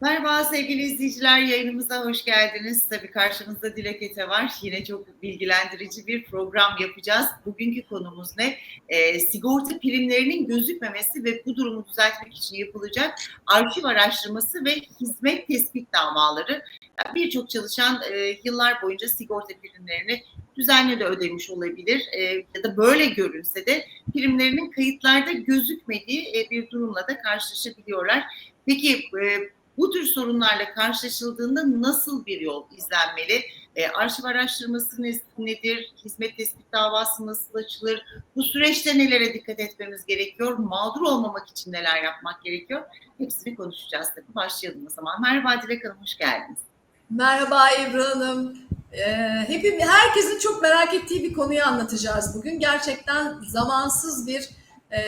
Merhaba sevgili izleyiciler, yayınımıza hoş geldiniz. Tabii karşımızda Dilek Ete var. Yine çok bilgilendirici bir program yapacağız. Bugünkü konumuz ne? E, sigorta primlerinin gözükmemesi ve bu durumu düzeltmek için yapılacak arşiv araştırması ve hizmet tespit davaları. Yani Birçok çalışan e, yıllar boyunca sigorta primlerini düzenli de ödemiş olabilir e, ya da böyle görünse de primlerinin kayıtlarda gözükmediği e, bir durumla da karşılaşabiliyorlar. Peki e, bu tür sorunlarla karşılaşıldığında nasıl bir yol izlenmeli? E, arşiv araştırması nedir? Hizmet tespit davası nasıl açılır? Bu süreçte nelere dikkat etmemiz gerekiyor? Mağdur olmamak için neler yapmak gerekiyor? Hepsini konuşacağız tabii. Başlayalım o zaman. Merhaba Dilek Hanım, hoş geldiniz. Merhaba Ebru Hanım. Ee, hepim, herkesin çok merak ettiği bir konuyu anlatacağız bugün. Gerçekten zamansız bir e,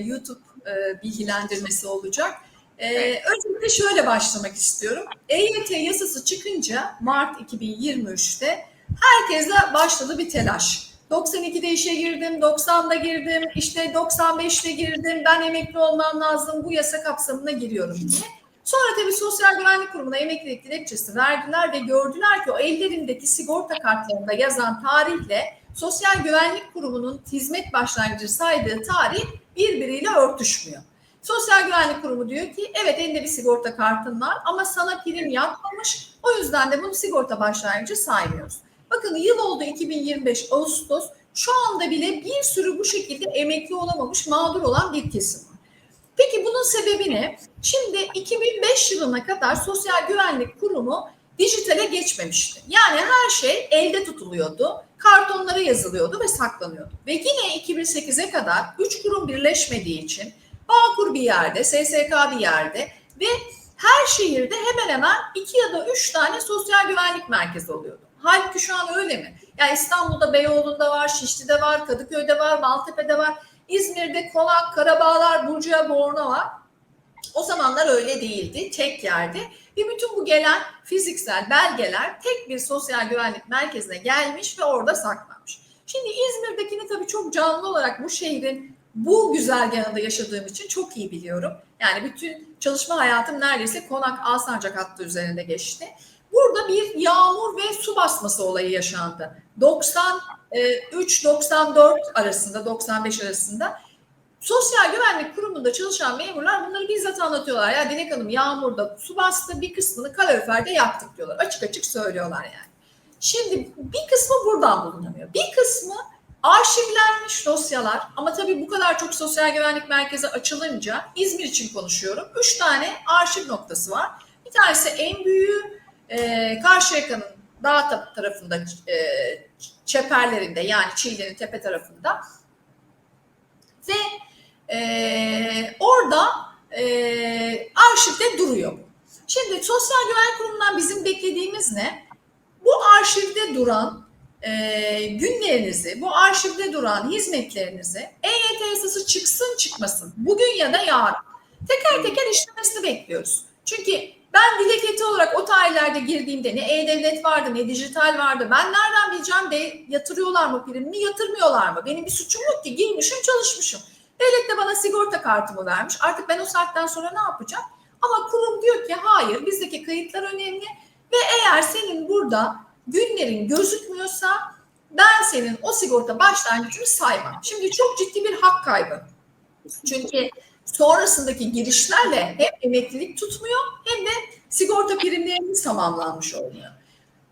YouTube e, bilgilendirmesi olacak. Ee, öncelikle şöyle başlamak istiyorum. EYT yasası çıkınca Mart 2023'te herkese başladı bir telaş. 92'de işe girdim, 90'da girdim, işte 95'te girdim, ben emekli olmam lazım, bu yasa kapsamına giriyorum diye. Sonra tabii Sosyal Güvenlik Kurumu'na emeklilik dilekçesi verdiler ve gördüler ki o ellerindeki sigorta kartlarında yazan tarihle Sosyal Güvenlik Kurumu'nun hizmet başlangıcı saydığı tarih birbiriyle örtüşmüyor. Sosyal Güvenlik Kurumu diyor ki evet elinde bir sigorta kartın var ama sana prim yapmamış. O yüzden de bunu sigorta başlangıcı saymıyoruz. Bakın yıl oldu 2025 Ağustos. Şu anda bile bir sürü bu şekilde emekli olamamış, mağdur olan bir kesim var. Peki bunun sebebi ne? Şimdi 2005 yılına kadar Sosyal Güvenlik Kurumu dijitale geçmemişti. Yani her şey elde tutuluyordu, kartonlara yazılıyordu ve saklanıyordu. Ve yine 2008'e kadar 3 kurum birleşmediği için Bağkur bir yerde, SSK bir yerde ve her şehirde hemen hemen iki ya da üç tane sosyal güvenlik merkezi oluyordu. Halbuki şu an öyle mi? Yani İstanbul'da Beyoğlu'nda var, Şişli'de var, Kadıköy'de var, Maltepe'de var, İzmir'de Konak, Karabağlar, Burcu'ya, Borna var. O zamanlar öyle değildi, tek yerde. Ve bütün bu gelen fiziksel belgeler tek bir sosyal güvenlik merkezine gelmiş ve orada saklanmış. Şimdi İzmir'dekini tabii çok canlı olarak bu şehrin bu güzergahında yaşadığım için çok iyi biliyorum. Yani bütün çalışma hayatım neredeyse Konak Alsancak hattı üzerinde geçti. Burada bir yağmur ve su basması olayı yaşandı. 93-94 arasında, 95 arasında Sosyal Güvenlik Kurumu'nda çalışan memurlar bunları bizzat anlatıyorlar. Ya Dilek Hanım yağmurda su bastı bir kısmını kaloriferde yaktık diyorlar. Açık açık söylüyorlar yani. Şimdi bir kısmı buradan bulunamıyor. Bir kısmı arşivlenmiş dosyalar ama tabii bu kadar çok sosyal güvenlik merkezi açılınca İzmir için konuşuyorum. Üç tane arşiv noktası var. Bir tanesi en büyüğü e, Karşıyaka'nın dağ tarafında e, çeperlerinde yani Çiğli'nin tepe tarafında ve e, orada e, arşivde duruyor. Şimdi Sosyal Güvenlik Kurumu'ndan bizim beklediğimiz ne? Bu arşivde duran e, günlerinizi, bu arşivde duran hizmetlerinizi EYT yasası çıksın çıkmasın bugün ya da yarın teker teker işlemesini bekliyoruz. Çünkü ben dileketi olarak o tarihlerde girdiğimde ne e-devlet vardı ne dijital vardı. Ben nereden bileceğim de yatırıyorlar mı primimi yatırmıyorlar mı? Benim bir suçum yok ki girmişim çalışmışım. Devlet de bana sigorta kartımı vermiş. Artık ben o saatten sonra ne yapacağım? Ama kurum diyor ki hayır bizdeki kayıtlar önemli ve eğer senin burada günlerin gözükmüyorsa ben senin o sigorta başlangıcını saymam. Şimdi çok ciddi bir hak kaybı. Çünkü sonrasındaki girişlerle hem emeklilik tutmuyor hem de sigorta primlerimiz tamamlanmış oluyor.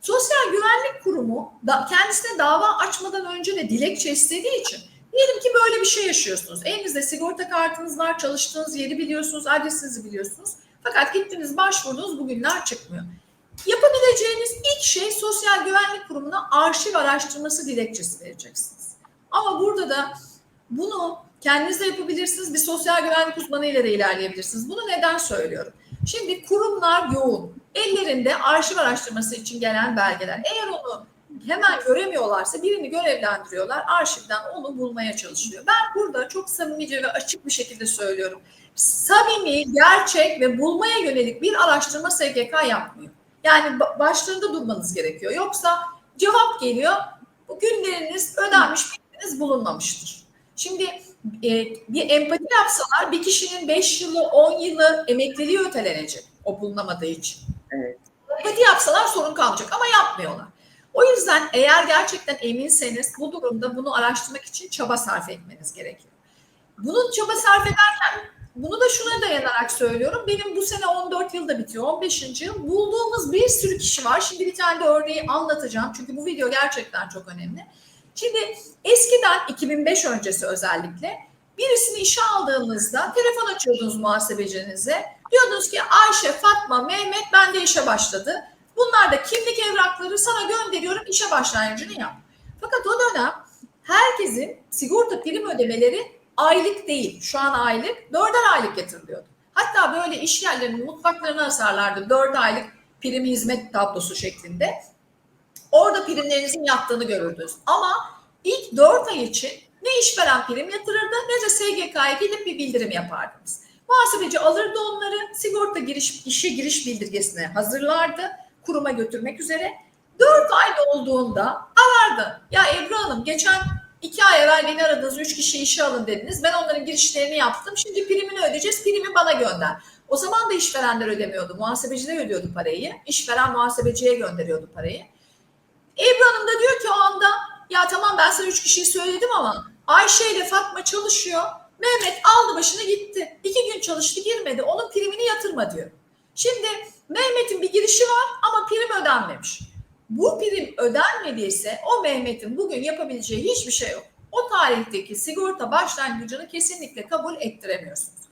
Sosyal Güvenlik Kurumu da kendisine dava açmadan önce de dilekçe istediği için diyelim ki böyle bir şey yaşıyorsunuz. Elinizde sigorta kartınız var, çalıştığınız yeri biliyorsunuz, adresinizi biliyorsunuz. Fakat gittiniz başvurdunuz bugünler çıkmıyor. Yapabileceğiniz ilk şey Sosyal Güvenlik Kurumu'na arşiv araştırması dilekçesi vereceksiniz. Ama burada da bunu kendiniz de yapabilirsiniz. Bir sosyal güvenlik uzmanı ile de ilerleyebilirsiniz. Bunu neden söylüyorum? Şimdi kurumlar yoğun. Ellerinde arşiv araştırması için gelen belgeler. Eğer onu hemen göremiyorlarsa birini görevlendiriyorlar. Arşivden onu bulmaya çalışıyor. Ben burada çok samimice ve açık bir şekilde söylüyorum. Samimi, gerçek ve bulmaya yönelik bir araştırma SGK yapmıyor. Yani başlarında durmanız gerekiyor. Yoksa cevap geliyor. Bu günleriniz ödenmiş, bilginiz bulunmamıştır. Şimdi e, bir empati yapsalar bir kişinin 5 yılı 10 yılı emekliliği ötelenecek o bulunamadığı için. Evet. Empati yapsalar sorun kalmayacak ama yapmıyorlar. O yüzden eğer gerçekten eminseniz bu durumda bunu araştırmak için çaba sarf etmeniz gerekiyor. Bunun çaba sarf ederken bunu da şuna dayanarak söylüyorum. Benim bu sene 14 yılda bitiyor. 15. yıl. Bulduğumuz bir sürü kişi var. Şimdi bir tane de örneği anlatacağım. Çünkü bu video gerçekten çok önemli. Şimdi eskiden 2005 öncesi özellikle birisini işe aldığınızda telefon açıyordunuz muhasebecinize. Diyordunuz ki Ayşe, Fatma, Mehmet bende işe başladı. Bunlar da kimlik evrakları sana gönderiyorum işe başlangıcını yap. Fakat o dönem herkesin sigorta prim ödemeleri aylık değil. Şu an aylık, dörder aylık yatırılıyordu. Hatta böyle iş yerlerinin mutfaklarına asarlardı. Dört aylık prim hizmet tablosu şeklinde. Orada primlerinizin yattığını görürdünüz. Ama ilk dört ay için ne işveren prim yatırırdı ne de SGK'ya gidip bir bildirim yapardınız. Muhasebeci alırdı onları sigorta giriş işe giriş bildirgesine hazırlardı kuruma götürmek üzere. Dört ay dolduğunda arardı. Ya Ebru Hanım geçen iki ay evvel beni aradınız, üç kişi işe alın dediniz. Ben onların girişlerini yaptım. Şimdi primini ödeyeceğiz, primi bana gönder. O zaman da işverenler ödemiyordu. Muhasebeciler ödüyordu parayı. İşveren muhasebeciye gönderiyordu parayı. Ebru Hanım da diyor ki o anda ya tamam ben sana üç kişiyi söyledim ama Ayşe ile Fatma çalışıyor. Mehmet aldı başını gitti. İki gün çalıştı girmedi. Onun primini yatırma diyor. Şimdi Mehmet'in bir girişi var ama prim ödenmemiş. Bu prim ödenmediyse o Mehmet'in bugün yapabileceği hiçbir şey yok. O tarihteki sigorta başlangıcını kesinlikle kabul ettiremiyorsunuz.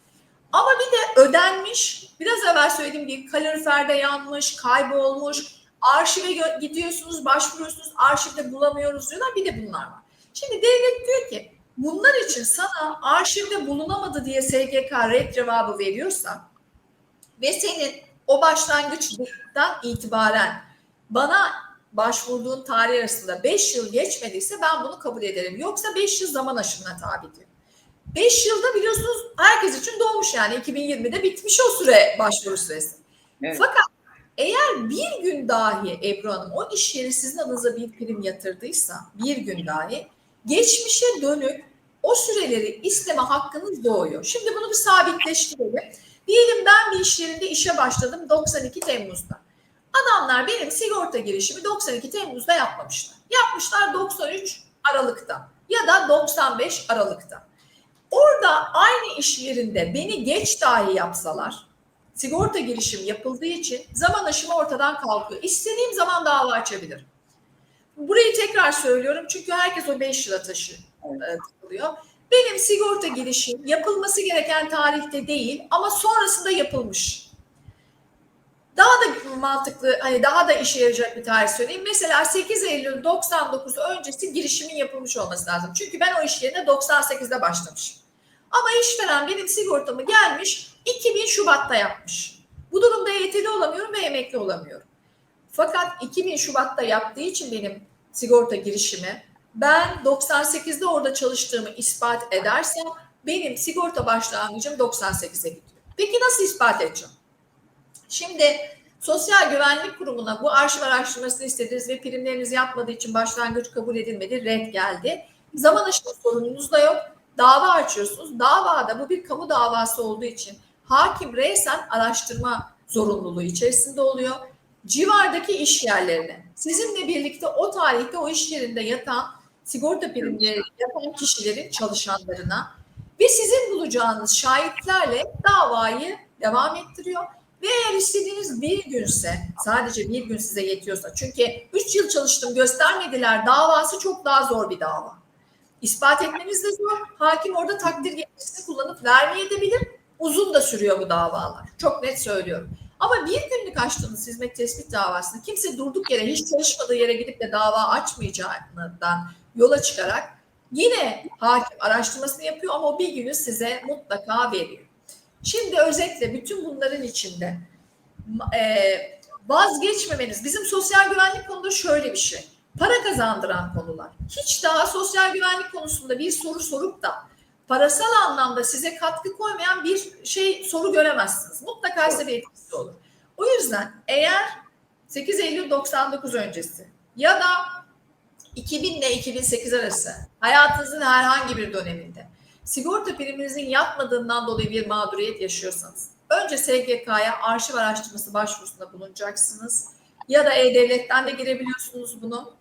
Ama bir de ödenmiş, biraz evvel söylediğim gibi kaloriferde yanmış, kaybolmuş, arşive gidiyorsunuz, başvuruyorsunuz, arşivde bulamıyoruz diyorlar. Bir de bunlar var. Şimdi devlet diyor ki bunlar için sana arşivde bulunamadı diye SGK red cevabı veriyorsa ve senin o başlangıçtan itibaren bana başvurduğun tarih arasında 5 yıl geçmediyse ben bunu kabul ederim. Yoksa 5 yıl zaman aşımına tabi diyor. 5 yılda biliyorsunuz herkes için doğmuş yani 2020'de bitmiş o süre başvuru süresi. Evet. Fakat eğer bir gün dahi Ebru Hanım o iş yeri sizin adınıza bir prim yatırdıysa bir gün dahi geçmişe dönük o süreleri isteme hakkınız doğuyor. Şimdi bunu bir sabitleştirelim. Diyelim ben bir iş yerinde işe başladım 92 Temmuz'da. Adamlar benim sigorta girişimi 92 Temmuz'da yapmamışlar. Yapmışlar 93 Aralık'ta ya da 95 Aralık'ta. Orada aynı iş yerinde beni geç dahi yapsalar sigorta girişim yapıldığı için zaman aşımı ortadan kalkıyor. İstediğim zaman dava açabilirim. Burayı tekrar söylüyorum çünkü herkes o 5 yıla taşı e, takılıyor. Benim sigorta girişim yapılması gereken tarihte değil ama sonrasında yapılmış. Daha da mantıklı, hani daha da işe yarayacak bir tarih söyleyeyim. Mesela 8 Eylül 99 öncesi girişimin yapılmış olması lazım. Çünkü ben o iş yerine 98'de başlamışım. Ama işveren benim sigortamı gelmiş 2000 Şubat'ta yapmış. Bu durumda EYT'li olamıyorum ve emekli olamıyorum. Fakat 2000 Şubat'ta yaptığı için benim sigorta girişimi ben 98'de orada çalıştığımı ispat edersem benim sigorta başlangıcım 98'e gidiyor. Peki nasıl ispat edeceğim? Şimdi Sosyal Güvenlik Kurumu'na bu arşiv araştırmasını istediniz ve primlerinizi yapmadığı için başlangıç kabul edilmedi, red geldi. Zaman aşımı sorununuz da yok. Dava açıyorsunuz. Davada bu bir kamu davası olduğu için hakim reysen araştırma zorunluluğu içerisinde oluyor. Civardaki iş yerlerine sizinle birlikte o tarihte o iş yerinde yatan sigorta primleri yapan kişilerin çalışanlarına ve sizin bulacağınız şahitlerle davayı devam ettiriyor. Ve eğer istediğiniz bir günse, sadece bir gün size yetiyorsa, çünkü 3 yıl çalıştım göstermediler davası çok daha zor bir dava. İspat etmeniz de zor. Hakim orada takdir yetkisini kullanıp vermeyebilir. Uzun da sürüyor bu davalar. Çok net söylüyorum. Ama bir günlük açtığınız hizmet tespit davasında kimse durduk yere hiç çalışmadığı yere gidip de dava açmayacağından yola çıkarak yine hakim araştırmasını yapıyor ama o bir günü size mutlaka veriyor. Şimdi özetle bütün bunların içinde e, vazgeçmemeniz, bizim sosyal güvenlik konuda şöyle bir şey. Para kazandıran konular. Hiç daha sosyal güvenlik konusunda bir soru sorup da parasal anlamda size katkı koymayan bir şey soru göremezsiniz. Mutlaka size bir etkisi olur. O yüzden eğer 8 Eylül 99 öncesi ya da 2000 ile 2008 arası hayatınızın herhangi bir döneminde sigorta priminizin yatmadığından dolayı bir mağduriyet yaşıyorsanız önce SGK'ya arşiv araştırması başvurusunda bulunacaksınız. Ya da E-Devlet'ten de girebiliyorsunuz bunu.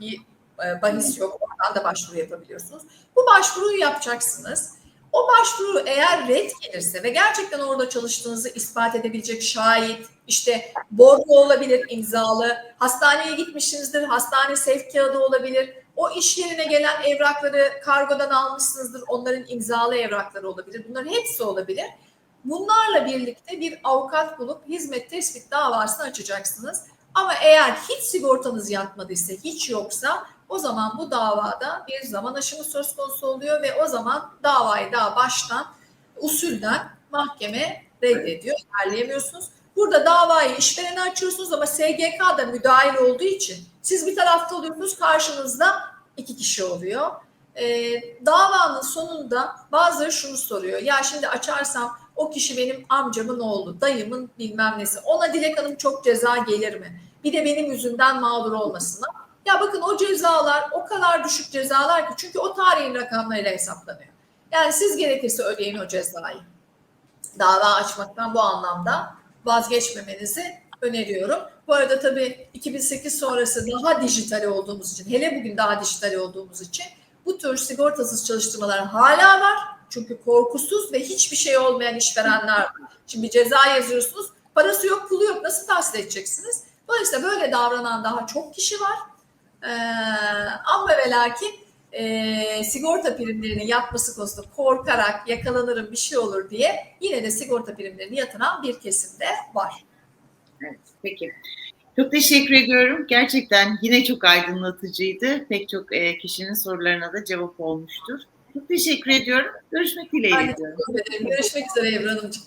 Bir e, bahis yok. Oradan da başvuru yapabiliyorsunuz. Bu başvuruyu yapacaksınız. O başvuru eğer red gelirse ve gerçekten orada çalıştığınızı ispat edebilecek şahit, işte borcu olabilir, imzalı, hastaneye gitmişsinizdir, hastane sevk kağıdı olabilir, o iş yerine gelen evrakları kargodan almışsınızdır, onların imzalı evrakları olabilir. Bunların hepsi olabilir. Bunlarla birlikte bir avukat bulup hizmet tespit davasını açacaksınız. Ama eğer hiç sigortanız yatmadıysa, hiç yoksa o zaman bu davada bir zaman aşımı söz konusu oluyor ve o zaman davayı daha baştan usulden mahkeme reddediyor. İlerleyemiyorsunuz. Burada davayı işverene açıyorsunuz ama SGK da müdahil olduğu için siz bir tarafta oluyorsunuz karşınızda iki kişi oluyor. Ee, davanın sonunda bazıları şunu soruyor. Ya şimdi açarsam o kişi benim amcamın oğlu, dayımın bilmem nesi. Ona Dilek Hanım çok ceza gelir mi? Bir de benim yüzümden mağdur olmasına. Ya bakın o cezalar o kadar düşük cezalar ki çünkü o tarihin rakamlarıyla hesaplanıyor. Yani siz gerekirse ödeyin o cezayı. Dava açmaktan bu anlamda vazgeçmemenizi öneriyorum. Bu arada tabii 2008 sonrası daha dijital olduğumuz için, hele bugün daha dijital olduğumuz için bu tür sigortasız çalıştırmalar hala var. Çünkü korkusuz ve hiçbir şey olmayan işverenler var. Şimdi ceza yazıyorsunuz, parası yok, pulu yok, nasıl tahsil edeceksiniz? Dolayısıyla böyle davranan daha çok kişi var. Ee, ama ve lakin e, sigorta primlerinin yatması konusunda korkarak yakalanırım bir şey olur diye yine de sigorta primlerini yatıran bir kesim de var. Evet, peki. Çok teşekkür ediyorum. Gerçekten yine çok aydınlatıcıydı. Pek çok e, kişinin sorularına da cevap olmuştur. Çok teşekkür ediyorum. Görüşmek dileğiyle. Görüşmek üzere Ebru Hanımcığım.